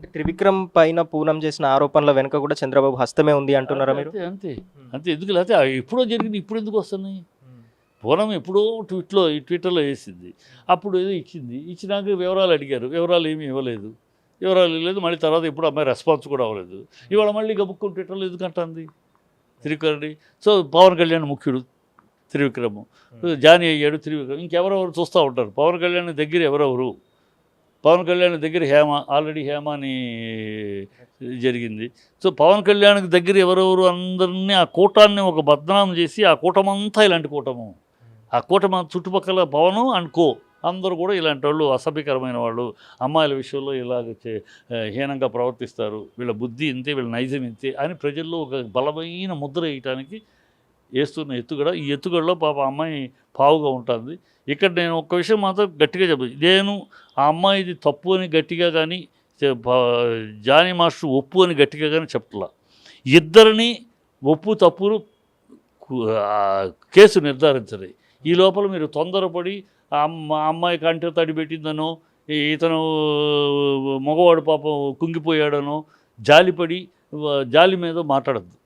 అంటే త్రివిక్రమ్ పైన పూనం చేసిన ఆరోపణల వెనుక కూడా చంద్రబాబు హస్తమే ఉంది అంటున్నారా మీరు? అంతే. అంతే అంతే ఎందుకు లేకపోతే ఎప్పుడో జరిగింది ఇప్పుడు ఎందుకు వస్తున్నాయి? పూనం ఎప్పుడో ట్విట్లో ఈ ట్విట్టర్లో వేసింది. అప్పుడు ఏదో ఇచ్చింది. ఇచ్చినాక వివరాలు అడిగారు. వివరాలు ఏమీ ఇవ్వలేదు. వివరాలు ఇవ్వలేదు. మళ్ళీ తర్వాత ఇప్పుడు అమ్మాయి రెస్పాన్స్ కూడా అవ్వలేదు. ఇవాళ మళ్ళీ గబుక్కుని ట్విట్టర్లో ఎందుకంటుంది త్రివిక్రమ్ సో పవన్ కళ్యాణ్ ముఖ్యుడు త్రివిక్రమ్. జానీ అయ్యాడు త్రివిక్రమ్. ఇంకెవరెవరు చూస్తూ ఉంటారు? పవన్ కళ్యాణ్ దగ్గర ఎవరెవరు? పవన్ కళ్యాణ్ దగ్గర హేమ ఆల్రెడీ హేమ అని జరిగింది. సో పవన్ కళ్యాణ్కి దగ్గర ఎవరెవరు అందరినీ ఆ కూటాన్ని ఒక బద్నాం చేసి ఆ కూటమంతా ఇలాంటి కూటము. ఆ కూటమి చుట్టుపక్కల పవను అండ్ కో. అందరూ కూడా ఇలాంటి వాళ్ళు అసభ్యకరమైన వాళ్ళు. అమ్మాయిల విషయంలో ఇలాగ హీనంగా ప్రవర్తిస్తారు. వీళ్ళ బుద్ధి ఇంతే వీళ్ళ నైజం ఇంతే అని ప్రజల్లో ఒక బలమైన ముద్ర వేయటానికి వేస్తున్న ఎత్తుగడ ఈ ఎత్తుగడలో పాప అమ్మాయి పావుగా ఉంటుంది. ఇక్కడ నేను ఒక్క విషయం మాత్రం గట్టిగా చెప్పదు నేను ఆ అమ్మాయిది తప్పు అని గట్టిగా కానీ జానీ మాస్టర్ ఒప్పు అని గట్టిగా కానీ చెప్తలా ఇద్దరిని ఒప్పు తప్పులు కేసు నిర్ధారించదు ఈ లోపల మీరు తొందరపడి ఆ అమ్మాయి కంటే తడి పెట్టిందనో ఇతను మగవాడు పాపం కుంగిపోయాడనో జాలిపడి జాలి మీద మాట్లాడద్దు.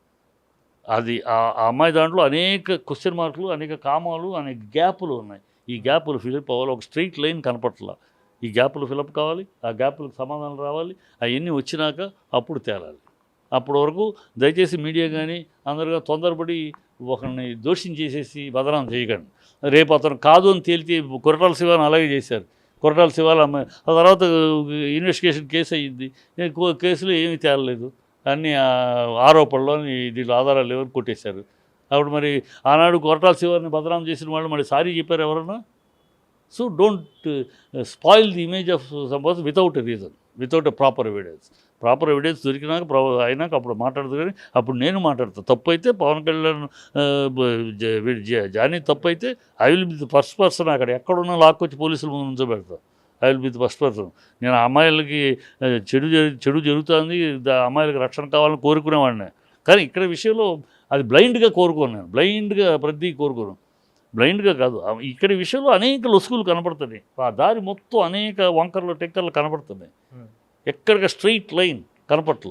అది ఆ అమ్మాయి దాంట్లో అనేక క్వశ్చన్ మార్కులు అనేక కామాలు అనేక గ్యాపులు ఉన్నాయి. ఈ గ్యాపులు ఫిలప్ అవ్వాలి. ఒక స్ట్రైట్ లైన్ కనపట్లా ఈ గ్యాపులు ఫిలప్ కావాలి ఆ గ్యాపులకు సమాధానం రావాలి అవన్నీ వచ్చినాక అప్పుడు తేలాలి. అప్పటి వరకు దయచేసి మీడియా కానీ అందరుగా తొందరపడి ఒకరిని దోషం చేసేసి బదనాం చేయకండి. రేపు అతను కాదు అని తేలితే కొరటాల శివాని అలాగే చేశారు. కొరటాల శివాల అమ్మాయి ఆ తర్వాత ఇన్వెస్టిగేషన్ కేసు అయ్యింది. కేసులో ఏమీ తేలలేదు. అన్ని ఆరోపణలో దీంట్లో ఆధారాలు లేవని కొట్టేశారు. అప్పుడు మరి ఆనాడు కొరటాల శివారిని బదనాం చేసిన వాళ్ళు మరి సారీ చెప్పారు ఎవరన్నా? So don't spoil the image of suppose without a reason without a proper evidence. Proper evidence దొరికినాక ప్రా అయినాక అప్పుడు మాట్లాడదు కానీ అప్పుడు నేను మాట్లాడతాను తప్పు అయితే పవన్ కళ్యాణ్ జానీ తప్పు అయితే I will be the first person అక్కడ ఎక్కడున్నా లాక్కొచ్చి పోలీసుల ముందు ఉంచబెడతా I will be the first person నేను ఆ అమ్మాయిలకి చెడు జరి- చెడు జరుగుతుంది అమ్మాయిలకి రక్షణ కావాలని కోరుకునేవాడిని. కానీ ఇక్కడ విషయంలో అది బ్లైండ్గా కోరుకోను నేను. బ్లైండ్గా ప్రతి కోరుకోను. బ్లైండ్గా కాదు. ఇక్కడ విషయంలో అనేక లొసుగులు కనపడుతున్నాయి. ఆ దారి మొత్తం అనేక వంకర్లు టెక్కర్లు కనపడుతున్నాయి. Hmm. ఎక్కడికి straight line కనపట్ల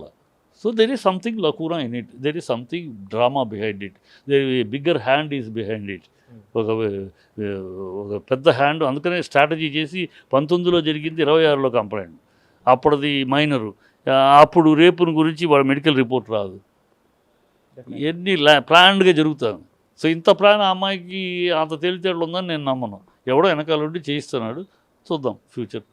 so there is something lacuna in it there is something drama behind it there bigger hand is behind it ఒక ఒక పెద్ద హ్యాండ్ అందుకనే స్ట్రాటజీ చేసి పంతొమ్మిదిలో జరిగింది ఇరవై ఆరులో కంప్లైంట్ అప్పుడుది మైనరు అప్పుడు రేపుని గురించి వాళ్ళ మెడికల్ రిపోర్ట్ రాదు. ఎన్ని ప్లాన్డ్గా జరుగుతుంది సో ఇంత ప్లాన్ ఆ అమ్మాయికి అంత తెలివితేటలు ఉందని నేను నమ్మను. ఎవడో వెనకాల ఉండి చేయిస్తున్నాడు. చూద్దాం ఫ్యూచర్